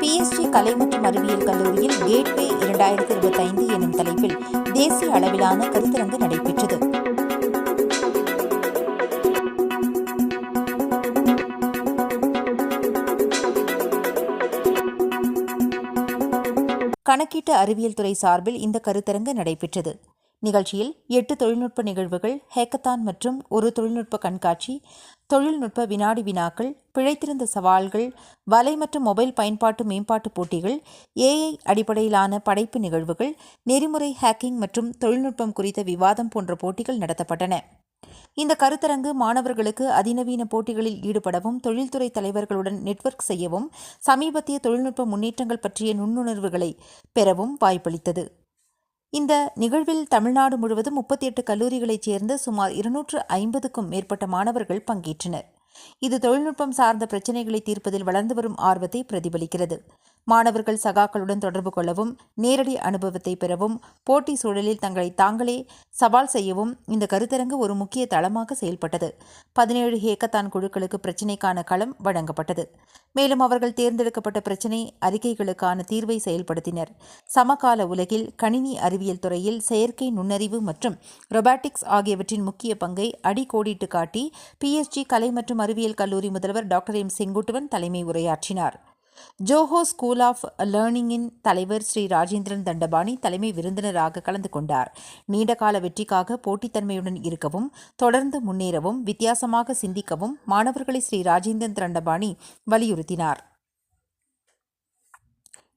BST கலை மற்றும் அறிவியல் கல்லூரியில் கேட்வே இரண்டாயிரத்தி இருபத்தைந்து எனும் தலைப்பில் தேசிய அளவிலான கருத்தரங்கு நடைபெற்றது. கணக்கீட்டு அறிவியல் துறை சார்பில் இந்த கருத்தரங்கு நடைபெற்றது. நிகழ்ச்சியில் எட்டு தொழில்நுட்ப நிகழ்வுகள் ஹேக்கத்தான் மற்றும் ஒரு தொழில்நுட்ப கண்காட்சி தொழில்நுட்ப வினாடி வினாக்கள் பிழைத்திருந்த சவால்கள் வலை மற்றும் மொபைல் பயன்பாட்டு மேம்பாட்டு போட்டிகள் ஏஐ அடிப்படையிலான படைப்பு நிகழ்வுகள் நெறிமுறை ஹேக்கிங் மற்றும் தொழில்நுட்பம் குறித்த விவாதம் போன்ற போட்டிகள் நடத்தப்பட்டன. இந்த கருத்தரங்கு மாணவர்களுக்கு அதிநவீன போட்டிகளில் ஈடுபடவும் தொழில்துறை தலைவர்களுடன் நெட்வொர்க் செய்யவும் சமீபத்திய தொழில்நுட்ப முன்னேற்றங்கள் பற்றிய நுண்ணுணர்வுகளை பெறவும் வாய்ப்பளித்தது. இந்த நிகழ்வில் தமிழ்நாடு முழுவதும் முப்பத்தி எட்டு கல்லூரிகளைச் சேர்ந்த சுமார் இருநூற்று ஐம்பதுக்கும் மேற்பட்ட மாணவர்கள் பங்கேற்றனர். இது தொழில்நுட்பம் சார்ந்த பிரச்சினைகளை தீர்ப்பதில் வளர்ந்து வரும் ஆர்வத்தை பிரதிபலிக்கிறது. மாணவர்கள் சகாக்களுடன் தொடர்பு கொள்ளவும் நேரடி அனுபவத்தை பெறவும் போட்டி சூழலில் தங்களை தாங்களே சவால் செய்யவும் இந்த கருத்தரங்கு ஒரு முக்கிய தளமாக செயல்பட்டது. பதினேழு ஹேக்கத்தான் குழுக்களுக்கு பிரச்சினைக்கான களம் வழங்கப்பட்டது. மேலும் அவர்கள் தேர்ந்தெடுக்கப்பட்ட பிரச்சினை அறிக்கைகளுக்கான தீர்வை செயல்படுத்தினர். சமகால உலகில் கணினி அறிவியல் துறையில் செயற்கை நுண்ணறிவு மற்றும் ரொபாட்டிக்ஸ் ஆகியவற்றின் முக்கிய பங்கை அடிக்கோடிட்டு காட்டி பிஎஸ்ஜி கலை மற்றும் அறிவியல் கல்லூரி முதல்வர் டாக்டர் எம் செங்குட்டுவன் தலைமை உரையாற்றினார். ஜோஹோ ஸ்கூல் ஆஃப் லேர்னிங்கின் தலைவர் ஸ்ரீ ராஜேந்திரன் தண்டபாணி தலைமை விருந்தினராக கலந்து கொண்டார். நீண்டகால வெற்றிக்காக போட்டித்தன்மையுடன் இருக்கவும் தொடர்ந்து முன்னேறவும் வித்தியாசமாக சிந்திக்கவும் மாணவர்களை ஸ்ரீ ராஜேந்திரன் தண்டபாணி வலியுறுத்தினார்.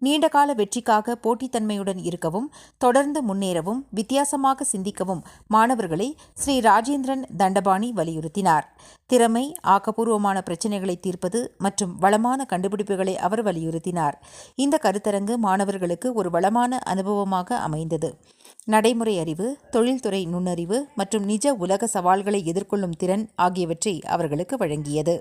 நீண்டகால வெற்றிக்காக போட்டித்தன்மையுடன் இருக்கவும் தொடர்ந்து முன்னேறவும் வித்தியாசமாக சிந்திக்கவும் மாணவர்களை ஸ்ரீ ராஜேந்திரன் தண்டபாணி வலியுறுத்தினார். திறமை ஆக்கப்பூர்வமான பிரச்சினைகளை தீர்ப்பது மற்றும் வளமான கண்டுபிடிப்புகளை அவர் வலியுறுத்தினார். இந்த கருத்தரங்கு மாணவர்களுக்கு ஒரு வளமான அனுபவமாக அமைந்தது. நடைமுறை அறிவு தொழில்துறை நுண்ணறிவு மற்றும் நிஜ உலக சவால்களை எதிர்கொள்ளும் திறன் ஆகியவற்றை அவர்களுக்கு வழங்கியது.